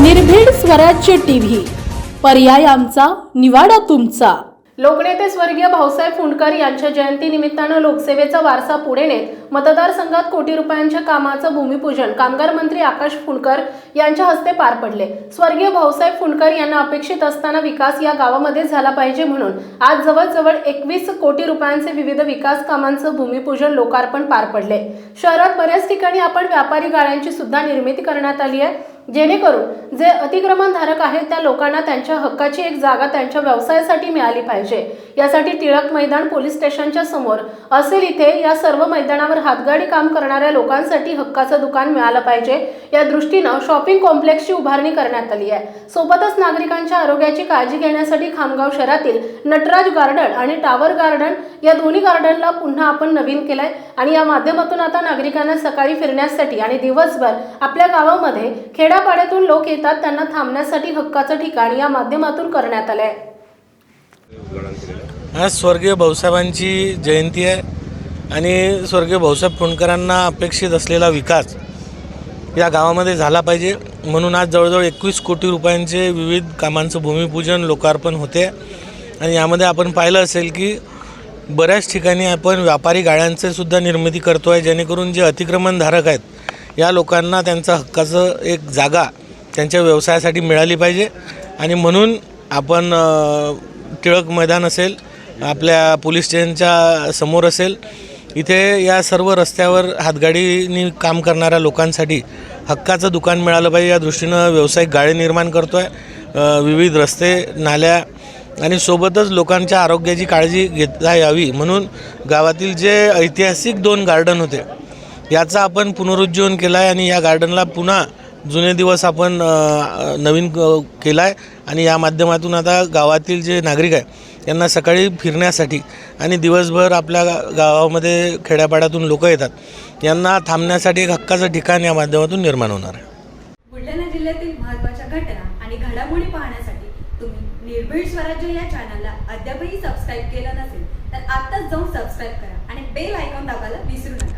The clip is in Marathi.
निर्भीड स्वराज्य टीव्ही. पर्याय आमचा निवाडा तुमचा. लोकनेते स्वर्गीय भाऊसाहेब फुंडकर यांच्या जयंतीनिमित्तानं लोकसेवेचा वारसा पुढे नेत मतदारसंघात कोटी रुपयांच्या कामाचं भूमिपूजन कामगार मंत्री आकाश फुंडकर यांच्या हस्ते पार पडले. स्वर्गीय भाऊसाहेब फुंडकर यांना अपेक्षित असताना विकास या गावामध्ये झाला पाहिजे म्हणून आज जवळजवळ एकवीस कोटी रुपयांचे विविध विकास कामांचं भूमिपूजन लोकार्पण पार पडले. शहरात बऱ्याच ठिकाणी आपण व्यापारी गाळ्यांची सुद्धा निर्मिती करण्यात आली आहे. जेणेकरून जे अतिक्रमणधारक आहेत त्या लोकांना त्यांच्या हक्काची एक जागा त्यांच्या व्यवसायासाठी मिळाली पाहिजे. यासाठी टिळक मैदान पोलीस स्टेशनच्या समोर असेल इथे या सर्व मैदानावर हातगाडी काम करणाऱ्या लोकांसाठी हक्काचं दुकान मिळालं पाहिजे. या दृष्टीनं शॉपिंग कॉम्प्लेक्सची उभारणी करण्यात आली आहे. सोबतच नागरिकांच्या आरोग्याची काळजी घेण्यासाठी खामगाव शहरातील नटराज गार्डन आणि टावर गार्डन या दोन्ही गार्डनला पुन्हा आपण नवीन केलंय. आणि या माध्यमातून आता नागरिकांना सकाळी फिरण्यासाठी आणि दिवसभर आपल्या गावामध्ये खेड्यापाड्यातून लोक येतात त्यांना थांबण्यासाठी हक्काचं ठिकाण या माध्यमातून करण्यात आलंय. आज स्वर्गीय भाऊसाहेबांची जयंती आहे आणि स्वर्गीय भाऊसाहेब फुंडकरांना अपेक्षित असलेला विकास या गावामध्ये झाला पाहिजे. म्हणून आज जवळजवळ एकवीस कोटी रुपयांचे विविध कामांचं भूमिपूजन लोकार्पण होते. आणि यामध्ये आपण पाहिलं असेल की बऱ्याच ठिकाणी आपण व्यापारी गाड्यांचे सुद्धा निर्मिती करतो आहे जेणेकरून जे अतिक्रमणधारक आहेत या लोकांना त्यांचा हक्काचं एक जागा त्यांच्या व्यवसायासाठी मिळाली पाहिजे. आणि म्हणून आपण टिळक मैदान असेल आपल्या पोलीस स्टेशनच्या समोर असेल इथे या सर्व रस्त्यावर हातगाडीनी काम करणाऱ्या लोकांसाठी हक्काचं दुकान मिळालं पाहिजे. या दृष्टीनं व्यावसायिक गाळे निर्माण करतो आहे विविध रस्ते नाल्या आणि सोबतच लोकांच्या आरोग्याची काळजी घेता यावी. म्हणून गावातील जे ऐतिहासिक दोन गार्डन होते याचा आपण पुनरुज्जीवन केला आहे आणि या गार्डनला पुन्हा जुने दिवस आपण नवीन केला आहे आणि या माध्यमातून आता गावातील जे नागरिक आहे यांना सकाळी फिरण्यासाठी आणि दिवसभर आपल्या गावामध्ये खेड्यापाड्यातून लोक येतात यांना थांबण्यासाठी एक हक्काचं ठिकाण या माध्यमातून निर्माण होणार आहे. बुलढाणा जिल्ह्यातील महत्त्वाच्या घटना आणि घडामोडी पाहण्यासाठी तुम्ही निर्भीड स्वराज्य या चॅनलला अद्यापही सबस्क्राईब केलं नसेल तर आत्ताच जाऊन सबस्क्राईब करा आणि बेल आयकॉन दाबायला विसरू नका.